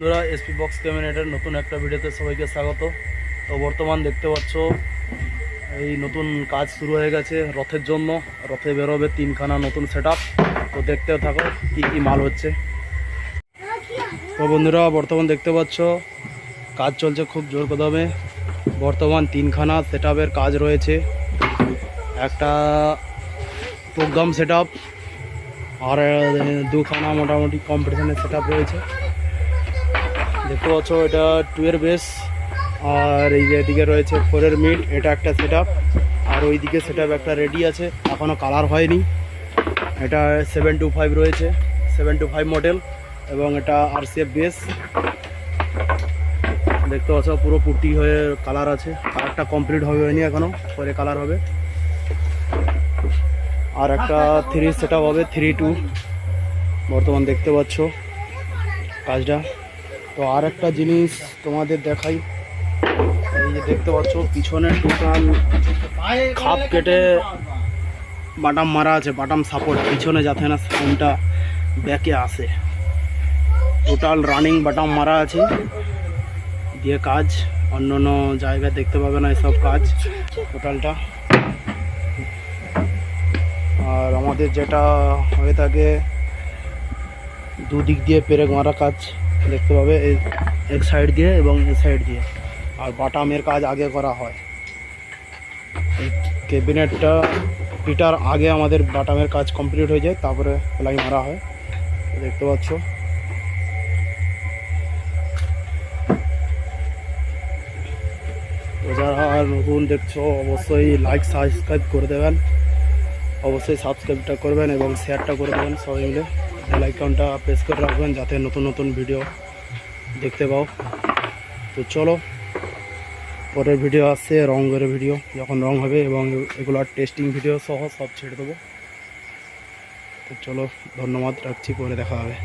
বন্ধুরা SP box ক্যাবিনেটের নতুন একটা ভিডিওতে সবাইকে স্বাগত। তো বর্তমান দেখতে পাচ্ছ, এই নতুন কাজ শুরু হয়ে গেছে রথের জন্য। রথে বেরোবে তিনখানা নতুন সেট তো দেখতেও থাকো কি কি মাল হচ্ছে। তো বন্ধুরা, বর্তমান দেখতে পাচ্ছ, কাজ চলছে খুব জোর কদমে। বর্তমান তিনখানা সেট কাজ রয়েছে। একটা প্রোগ্রাম সেট আর দুখানা মোটামুটি কম্পিটিশনের সেট রয়েছে। দেখতে পাচ্ছ, এটা টু এর বেস আর এই যে এদিকে রয়েছে ফোরের মিট এটা একটা সেট আর ওইদিকে সেট একটা রেডি আছে এখনও কালার হয়নি। এটা সেভেন টু ফাইভ রয়েছে সেভেন টু ফাইভ মডেল এবং এটা আর বেস দেখতে পাচ্ছ, পুরো পুটি হয়ে কালার আছে কালারটা কমপ্লিট হবে, হয়নি এখনও পরে কালার হবে। আর একটা থ্রি সেট হবে থ্রি টু বর্তমান দেখতে পাচ্ছ, কাজটা। তো আর একটা জিনিস তোমাদের দেখাই। এই যে দেখতে পাচ্ছ, পিছনে টোটাল খাপ কেটে বাটাম মারা আছে, বাটাম সাপোর্ট পিছনে যাতে না সাউন্ডটা ব্যাকে আসে। টোটাল রানিং বাটাম মারা আছে। দিয়ে কাজ অন্য অন্য জায়গায় দেখতে পাবে না এসব কাজ টোটালটা আর আমাদের যেটা হয়ে থাকে, দুদিক দিয়ে পেরেক মারা কাজ। দেখতে পাবে এই- এক সাইড দিয়ে এবং এই সাইড দিয়ে। আর বাটামের কাজ আগে করা হয়। এই ক্যাবিনেটটা পিটার আগে আমাদের বাটামের কাজ কমপ্লিট হয়ে যায়, তারপরে সেলাই মারা হয়। দেখতে পাচ্ছ? যারা নতুন দেখছ, অবশ্যই লাইক সাবস্ক্রাইব করে দেবেন। অবশ্যই সাবস্ক্রাইবটা করবেন এবং শেয়ারটা করে দেবেন সবাই মিলে। বেল প্রেস করে রাখবেন যাতে নতুন নতুন ভিডিও দেখতে পাও। তো চলো, পরের ভিডিও আসছে রঙের ভিডিও, যখন রং হবে এবং এগুলোর টেস্টিং ভিডিও সহ সব ছেড়ে দেবো। তো চলো, ধন্যবাদ, রাখছি, পরে দেখা হবে।